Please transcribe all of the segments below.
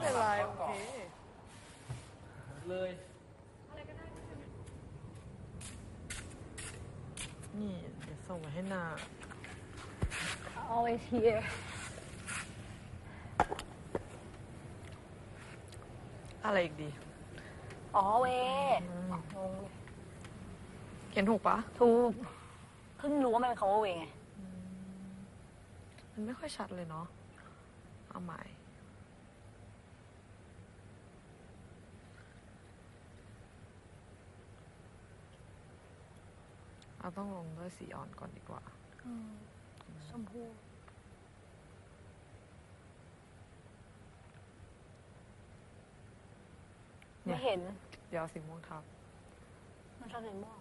เป็นไรโอเคเลยนี่เดี๋ยวส่งมาให้นา always here อะไรอีกดี อ๋อเวอืมงงเลยเขียนถูกปะถูกเพิ่งรู้ว่ามันเป็นคำว่าเวไง มันไม่ค่อยชัดเลยเนาะเอาใหม่ เราต้องลงด้วยสีอ่อนก่อนดีกว่าชมพูเนี่ยไม่เห็น เดี๋ยวเอาสีม่วงทับ มันชอบเห็นม่วง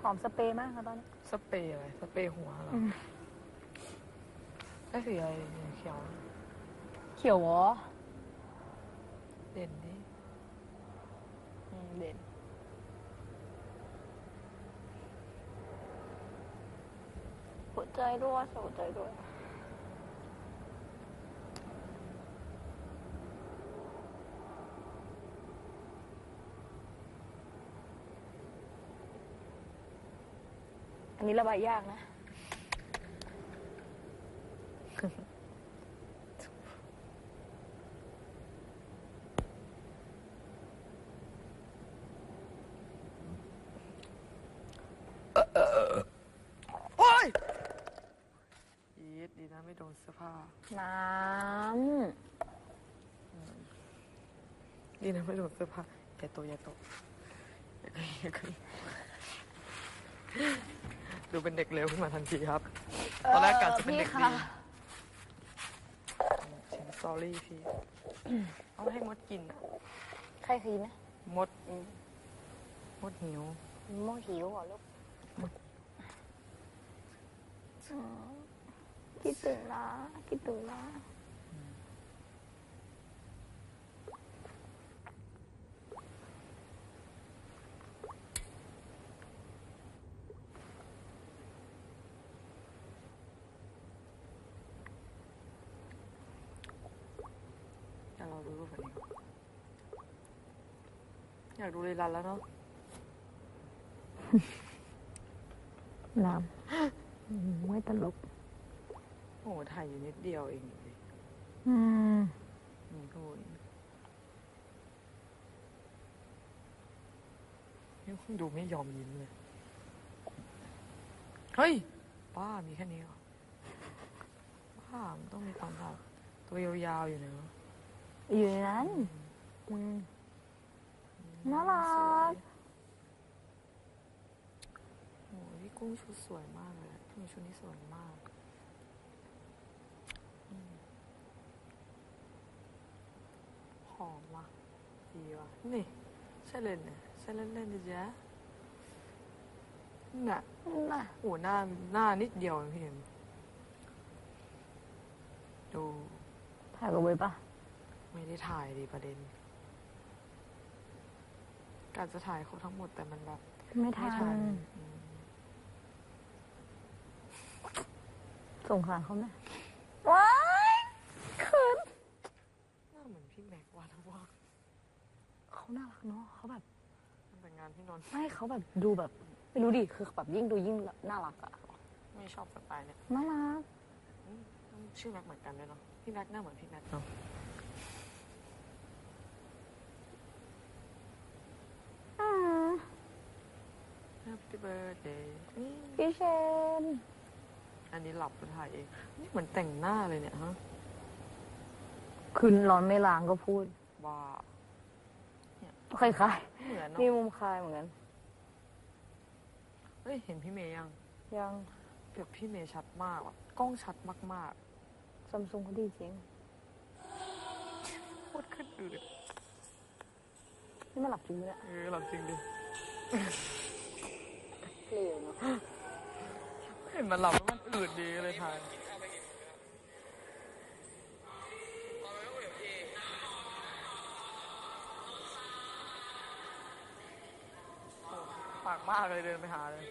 หอมสเปรย์มากค่ะตอนนี้ สเปรย์อะไร สเปรย์หัวเหรออืมได้สีอะไรเนี่ยเขียวเขียวเหรอเด่นดิอืมเด่น หัวใจด้วยหัวใจด้ว อันนี้ระบายยากนะ โอ้ยอีดดีนะไม่โดนเสื้อผ้า น้ดีนะไม่โดนเสื้อผ้าอย่าโตอย่าโตอย่าขึ้น ดูเป็นเด็กเร็วขึ้นมาทันทีครับำตอนแรกกะจะเป็นเด็กพี่ดีค่ะชิมสอรี่พี่ เอาให้มดกินอะใครคีนะมด มดหิวโมหิวเหรอลูกอ๋อคิดถึงนะคิดถึงนะ อยากเราดูรูปแบบนี้ อยากดูเลยรันแล้วเนาะน้ำไม่ตลก โอ้โหถ่ายอยู่นิดเดียวเองดิอืมนี่พูดนี่ดูไม่ยอมยิ้มเลย เฮ้ย ป้ามีแค่นี้เหรอป้ามันต้องมีตอนแบบตัวยาวๆอยู่เนอะ อยู่ในนั้นอืมน่ารักโอ้ยพี่กุ้งชุดสวยมากเลยพี่กุ้งชุดนี้สวยมากอืมหอมว่ะดีว่ะนี่ใช่เลยเนี่ยใช่เล่นๆดิจ๊ะน่ะน่ะโอ้หน้าหน้านิดเดียวเองพี่เห็นดูถ่ายกับเว้ยปะ ไม่ได้ถ่ายดีประเด็นการจะถ่ายเขาทั้งหมดแต่มันแบบไม่ไม่ทัทันนอืมสงสารเขาไหมว้ายคืนหน้าเหมือนพี่แม็กวาทว่าเขาน่ารักเนาะเขาแบบแต่งงานพี่นนท์ไม่เขาแบบดูแบบไม่รู้ดิคือแบบยิ่งดูยิ่งน่ารักอะไม่ชอบสไตล์เนี่ยน่ารัก อืมชื่อแม็กเหมือนกันด้วยเนาะพี่แม็กหน้าเหมือนพี่แม็กเนาะ อืม Happy birthday นี่พี่เชน อันนี้หลับไปถ่ายเอง นี่เหมือนแต่งหน้าเลยเนี่ยฮะคืนร้อนไม่ล้างก็พูดว่าคล้ายเหมือนๆเนาะมีมุมคลายเหมือนกัน เฮ้ยเห็นพี่เมย์ยังยังแบบพี่เมย์ชัดมากอะกล้องชัดมากซัมซุงเขาดีจริง ๆโคตรขึ้นอืดนี่มาหลับจริงไหมเนี่ยเออหลับจริงดิ เห็นมันหลับแล้วมันอืดดีเลยทานปากมากเลยเดินไปหาเลย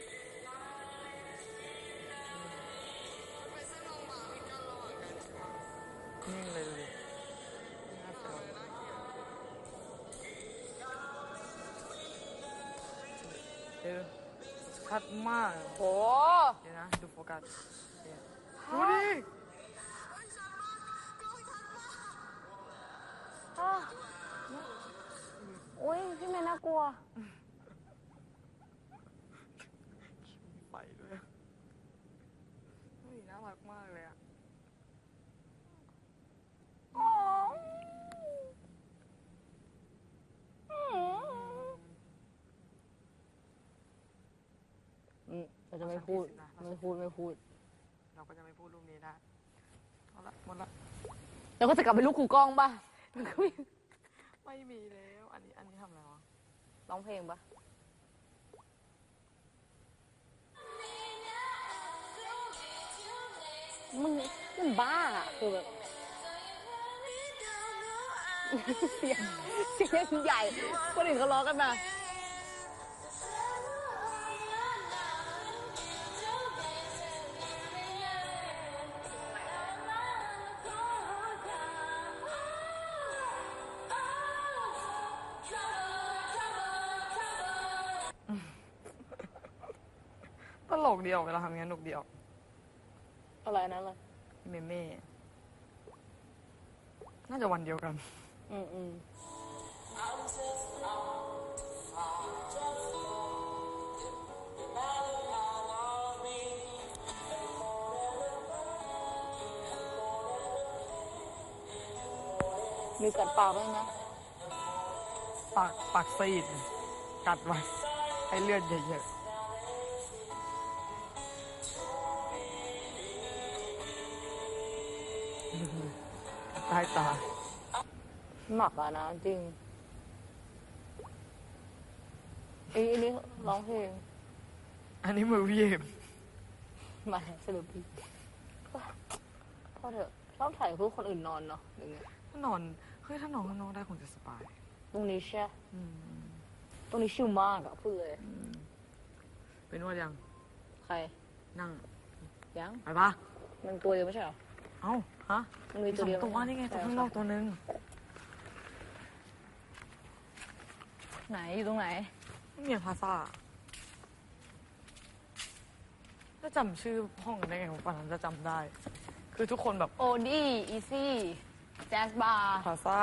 ชัดมาก โห เดี๋ยวนะ ดูโฟกัสเดี๋ยวดูดิอ้าวอุ้ยพี่เมย์น่ากลัว ไปด้วยเฮ้ยน่ารักมากเลยอะ อ๋ออืม เราจะไม่พูดไม่พูดไม่พูด เราก็จะไม่พูดรูปนี้ได้เอาละหมดละแล้วก็จะกลับไปลูกครูกล้องป่ะมันก็ไม่ไม่มีแล้ว อันนี้อันนี้ทำอะไรวะร้องเพลงป่ะ มึงมันบ้าอะคือแบบเสียงเสียงใหญ่คนอื่นเขาร้องกันมา ลกเดียวเวลาทำงานหนุกเดียวอะไรนะเลยเมเม่น่าจะวันเดียวกัน อืมอืมมีกัดปากด้วยนะปากปากซีดกัดไว้ให้เลือดเยอะๆ ใต้ตาหมักอะนะจริงไอ้อันนี้ร้องเพลง อันนี้มือพี่เอมมาสรุปพี่พ่อเถอะชอบถ่ายเพื่อคนอื่นนอนเนาะอย่างเงี้ยถ้านอนเฮ้ยถ้านอนข้างนอกได้คงจะสบายตรงนี้ใช่อืมตรงนี้ชิลมากอะพูดเลยเป็นวดยัง ใครนั่งยังไปปะมันตัวเดียวไม่ใช่เหรอ เอ้าฮะมันมีมีตัสวอเดียวงตัวนี่ไงตัวข้างนอกตัวหนึงไหนอยู่ตรงไหนเนี่ยพาซ่าถ้าจำชื่อห้องได้ไงวันนั้นจะจำได้ คือทุกคนแบบโอดี้อีซี่แจ๊สบาร์พาซ่า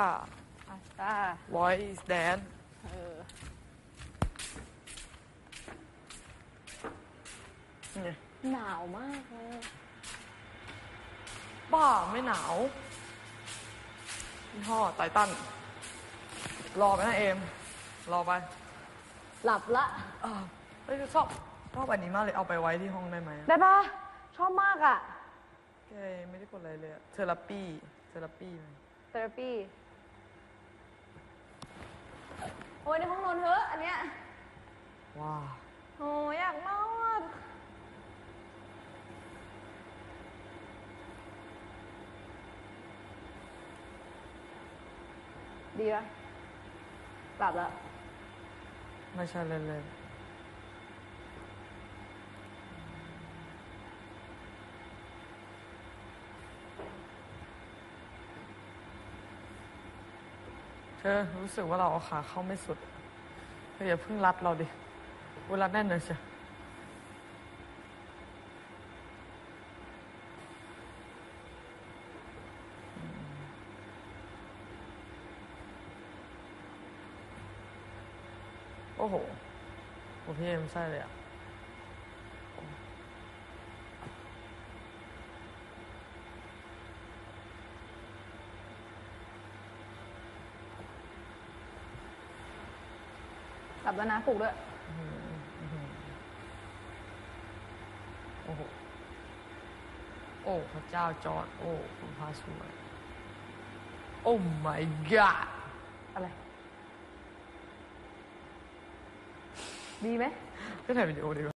พาสต้า voice dance เออเนี่ยหนาวมากเลย บ้าไม่หนาวยี่ห้อไททันรอไปนะเอม รอไปหลับละอ่าเฮ้ยชอบชอบอันนี้มากเลยเอาไปไว้ที่ห้องได้ไหมอะได้ปะชอบมากอะแกไม่ได้กดอะไรเลยอะเทอราปีเทอราปีไหมเทอราปีโอ้ยในห้องนอนเถอะอันเนี้ยว้าว โอ้ยอยากนอน ดีปะหลับแล้วไม่ใช่เล่นเลยเธอรู้สึกว่าเราเอาขาเข้าไม่สุดเธออย่าเพิ่งรัดเราดิเวลาแน่นเลยเชียว อ้โหโอพี่ไม่ใช่เลยอะหลับแล้วนะปลุกด้วย โอ้โห โอ้ พระเจ้าจอร์ดโอ้คุณพระช่วย โอ้ my god อะไร ดีไหมก็ถ่ายวิดีโอดีกว่า